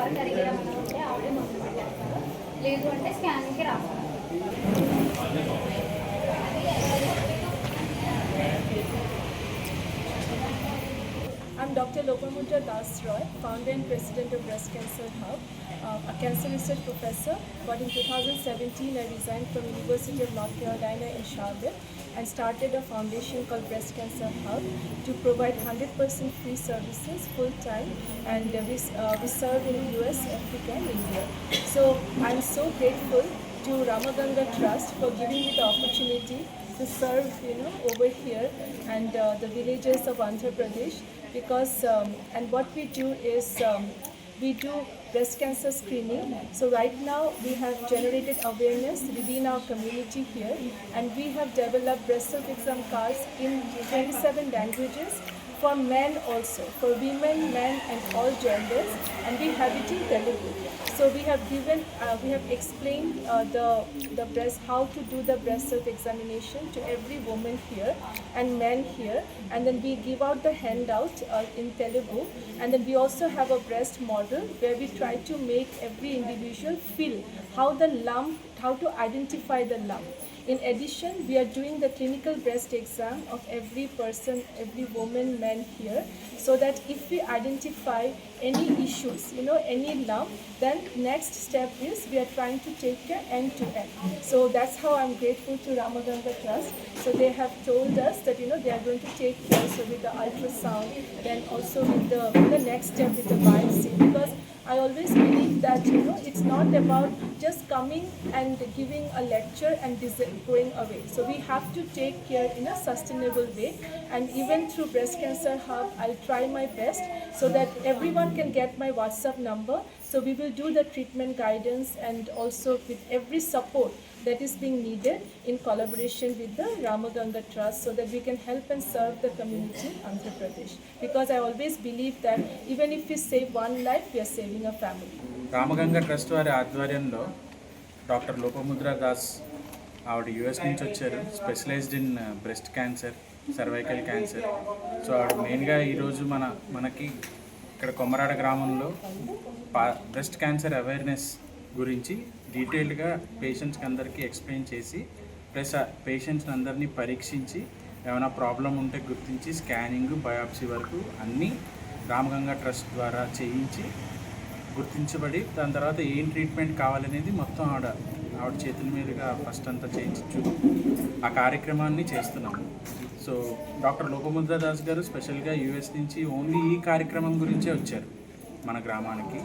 I'm Dr. Lopamudra Das Roy, founder and president of Breast Cancer Hub, uh, a cancer research professor. But in 2017, I resigned from University of North Carolina in Charlotte and started a foundation called Breast Cancer Hub to provide 100% free services full time, and uh, we, uh, we serve in the US, Africa, and India. So I'm so grateful to Ramaganga Trust for giving me the opportunity to serve, you know, over here and uh, the villages of Andhra Pradesh because um, and what we do is um, we do breast cancer screening. So right now we have generated awareness within our community here and we have developed breast self exam cards in 27 languages for men also, for women, men and all genders and we have it in Telugu. So we have given, uh, we have explained uh, the, the breast, how to do the breast self examination to every woman here and men here and then we give out the handout uh, in Telugu and then we also have a breast model where we try to make every individual feel how the lump, how to identify the lump. In addition, we are doing the clinical breast exam of every person, every woman, man here, so that if we identify any issues, you know, any lump, then next step is we are trying to take care end to end. So that's how I'm grateful to Ramaganga Trust. So they have told us that you know they are going to take care so with the ultrasound, then also with the the next step with the biopsy because I always believe that you know it's not about just coming and giving a lecture and going away. So we have to take care in a sustainable way. And even through Breast Cancer Hub, I'll try my best so that everyone can get my WhatsApp number. So we will do the treatment guidance and also with every support that is being needed in collaboration with the Ramaganga Trust so that we can help and serve the community in Andhra Pradesh. Because I always believe that even if we save one life, we are saving a family. Ramaganga trust వారి ఆధ్వర్యంలో doctor Lopamudra Das ఆవిడ US నుంచి వచ్చారు specialised in breast cancer cervical cancer so ఆవిడ మెయిన్గా ఈరోజు మన మనకి ఇక్కడ కొమరాడ గ్రామంలో పా బ్రెస్ట్ క్యాన్సర్ అవేర్నెస్ గురించి డీటెయిల్డ్గా పేషెంట్స్కి అందరికీ ఎక్స్ప్లెయిన్ చేసి ప్లస్ పేషెంట్స్ని అందరినీ పరీక్షించి ఏమైనా ప్రాబ్లం ఉంటే గుర్తించి స్కానింగ్ బయాప్సీ వరకు అన్నీ రామగంగా ట్రస్ట్ ద్వారా చేయించి గుర్తించబడి దాని తర్వాత ఏం ట్రీట్మెంట్ కావాలనేది మొత్తం ఆవిడ ఆవిడ చేతుల మీదుగా ఫస్ట్ అంతా చేయించు ఆ కార్యక్రమాన్ని చేస్తున్నాము. సో డాక్టర్ లోపముద్ర దాస్ గారు స్పెషల్గా యూఎస్ నుంచి ఓన్లీ ఈ కార్యక్రమం గురించే వచ్చారు మన గ్రామానికి.